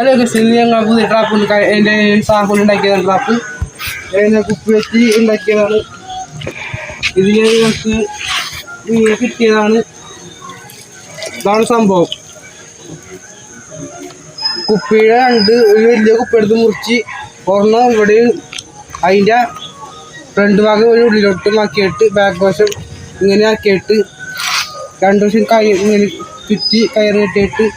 Hello guess ഞങ്ങൾ പുതിയ trap എന്റെ സാമ്പിൾ ഉണ്ടാക്കിയതാണ് ട്രാപ്പ് കുപ്പി വെച്ച് ഉണ്ടാക്കിയതാണ്. ഇതിൽ ഞങ്ങൾക്ക് കിട്ടിയതാണ് ഇതാണ് സംഭവം. കുപ്പിയുടെ രണ്ട് ഒരു വലിയ കുപ്പി എടുത്ത് മുറിച്ച് ഒരെണ്ണം ഇവിടെ അതിന്റെ ഫ്രണ്ട് ഭാഗം ഒരു ഉള്ളിലോട്ടും ആക്കിയിട്ട് ബാക്ക് വശം ഇങ്ങനെ ആക്കിയിട്ട് രണ്ട് വശം കൈ ഇങ്ങനെ ചുറ്റി കയറ് കെട്ടിയിട്ട്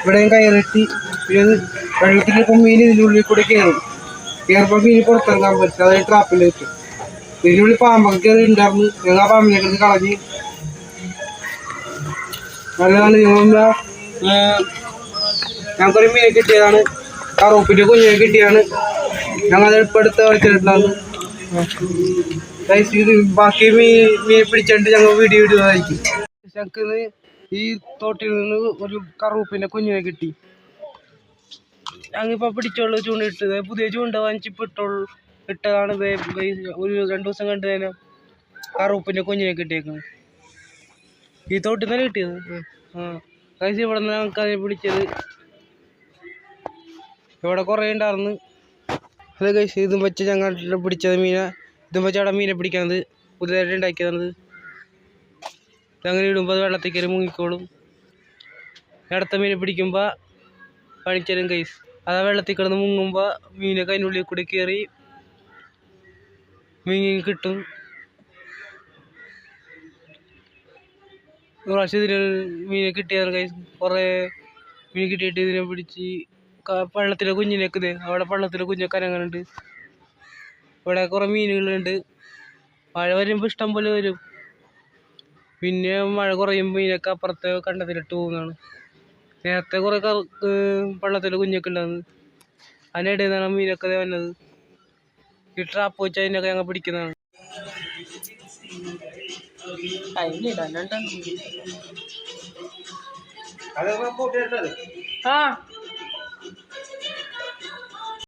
ഇവിടെയും കയറിട്ടി പിന്നെ വെള്ളത്തിൽ ഇപ്പം മീൻ ഇതിനുള്ളിൽ കൂടെ കയറും. കയറുമ്പോൾ മീൻ പുറത്തിറങ്ങാൻ പറ്റും. അതായത് ട്രാപ്പിൽ വെക്കും ഇതിന്റെ ഉള്ളിൽ പാമ്പൊക്കെ കയറി ഉണ്ടായിരുന്നു ഞങ്ങൾ ആ പാമ്പിനെ കിടന്ന് കളഞ്ഞ്. നല്ലതാണ്. ഞങ്ങളെന്താ ഞങ്ങൾക്കൊരു മീനെ കിട്ടിയതാണ്. കറുപ്പിന്റെ കുഞ്ഞിനെ കിട്ടിയതാണ്. ഞങ്ങൾ അത് ഇപ്പം എടുത്ത് കളിച്ചിട്ടുണ്ടായിരുന്നു. ബാക്കി മീൻ മീൻ പിടിച്ചിട്ട് ഞങ്ങൾ വീഡിയോ ഇടുന്നതായിരിക്കും. ഞങ്ങൾക്ക് ഈ തോട്ടിൽ നിന്ന് ഒരു കറുപ്പിന്റെ കുഞ്ഞിനെ കിട്ടി. ഞങ്ങളിപ്പോൾ പിടിച്ചോളൂ ചൂണ്ടിട്ട് പുതിയ ചൂണ്ട വാങ്ങിച്ചിപ്പോൾ ഇട്ടോളൂ ഇട്ടതാണ് ഒരു രണ്ട് ദിവസം കണ്ടു തന്നെ കറുപ്പിന്റെ കുഞ്ഞിനെ കിട്ടിയേക്കുന്നു ഈ തോട്ടിൽ തന്നെ കിട്ടിയത്? ആ. കഴിച്ച് ഇവിടെ നിന്ന് ഞങ്ങൾക്ക് അതിനെ പിടിച്ചത് ഇവിടെ കുറേ ഉണ്ടായിരുന്നു അത് കഴിച്ച് ഇതും വെച്ച് ഞങ്ങൾ പിടിച്ചത് മീന ഇതും വെച്ച് അവിടെ മീനെ പിടിക്കണത് പുതിയതായിട്ട് ഉണ്ടാക്കിയതാണത്. അങ്ങനെ ഇടുമ്പോൾ അത് വെള്ളത്തിൽ കയറി മുങ്ങിക്കോളും. അടുത്ത മീനെ പിടിക്കുമ്പോൾ പണിച്ചരും കൈസ് അത് വെള്ളത്തിൽ കിടന്ന് മുങ്ങുമ്പോൾ മീനൊക്കെ അതിന്റെ ഉള്ളിൽ കൂടി കയറി മീൻ കിട്ടും. പ്രാവശ്യം ഇതിന് മീനെ കിട്ടിയാണ് കൈസ് കുറേ മീൻ കിട്ടിയിട്ട് ഇതിനെ പിടിച്ച് പള്ളത്തിലെ കുഞ്ഞിനൊക്കെ അവിടെ പള്ളത്തിലെ കുഞ്ഞൊക്കെ അനങ്ങനുണ്ട് ഇവിടെ കുറേ മീനുകളുണ്ട്. മഴ വരുമ്പോൾ ഇഷ്ടം പോലെ വരും. പിന്നെ മഴ കുറയുമ്പോൾ മീനൊക്കെ അപ്പുറത്തെ കണ്ടത്തിലിട്ട് പോകുന്നതാണ്. നേരത്തെ കുറേ കറക്ക് ഏർ വെള്ളത്തിലെ കുഞ്ഞൊക്കെ ഉണ്ടായിരുന്നു. അതിനിടയിൽ നിന്നാണ് മീനൊക്കെ വന്നത്. ഈ ട്രാപ്പ് വെച്ച് അതിനൊക്കെ ഞങ്ങൾ പിടിക്കുന്നതാണ്. ആ.